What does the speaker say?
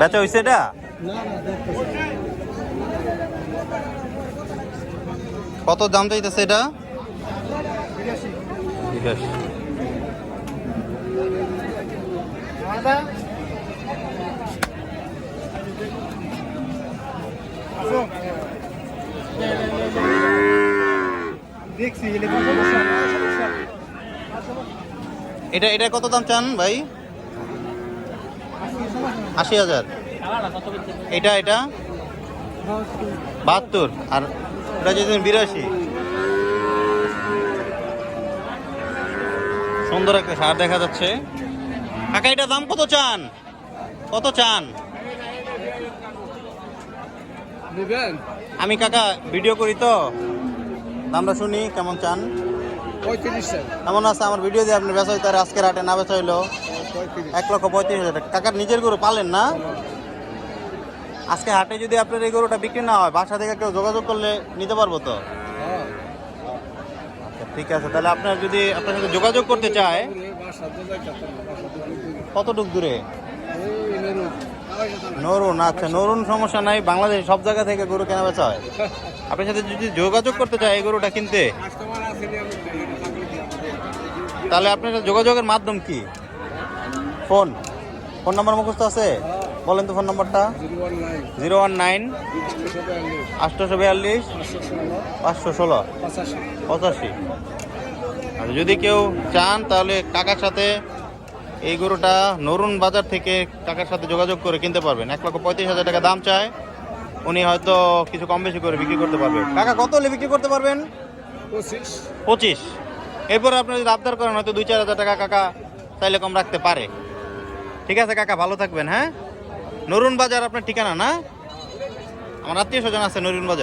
বেচা হয়েছে এটা? কত দাম চাইতেছে এটা। এটা এটা কত দাম চান ভাই? আশি হাজার। এটা এটা? বাহাত্তর। আর এটা যদি বিরাশি। সুন্দর একটা সার দেখা যাচ্ছে। কাকা এটা দাম কত চান? কত চান? আমি কাকা ভিডিও করি তো। দামটা শুনি কেমন চান? কেমন আছে? আমার ভিডিও দিয়ে আপনি বেচা হইতে আজকের হাটে না বেচা হইল এক লক্ষ পঁয়ত্রিশ হাজার টাকা। কাকার নিজের গরু পালেন না? আজকে হাটে যদি আপনার এই গরুটা বিক্রি না হয় বাসা থেকে কেউ যোগাযোগ করলে নিতে পারব তো? আচ্ছা, ঠিক আছে তাহলে আপনার যদি আপনার সাথে যোগাযোগ করতে চায় কতটুক দূরে? নরুন আচ্ছা নরুন সমস্যা নাই বাংলাদেশ সব জায়গা থেকে গরু কেনা বেচা হয়। আপনার সাথে যদি যোগাযোগ করতে চায় এই গরুটা কিনতে তাহলে আপনার যোগাযোগের মাধ্যম কি? ফোন? ফোন নাম্বার মুখস্থ আছে? বলেন তো ফোন নাম্বারটা। জিরো ওয়ান নাইন আটশোশো বিয়াল্লিশ পাঁচশো ষোলো। পঁচাশি। আর যদি কেউ চান তাহলে কাকার সাথে এই গরুটা নরুন বাজার থেকে কাকার সাথে যোগাযোগ করে কিনতে পারবেন। এক লক্ষ পঁয়ত্রিশ হাজার টাকা দাম চায়। উনি হয়তো কিছু কম বেশি করে বিক্রি করতে পারবেন কাকা কত হলে বিক্রি করতে পারবেন? পঁচিশ। পঁচিশ। এরপর আপনি যদি আবদার করেন হয়তো দুই চার হাজার টাকা কাকা চাইলে কম রাখতে পারে। ঠিক আছে, কাকা, ভালো থাকবেন হ্যাঁ? নরুন বাজার আপনার ঠিকানা, না? আমার আত্মীয় স্বজন আছে নরুন বাজার।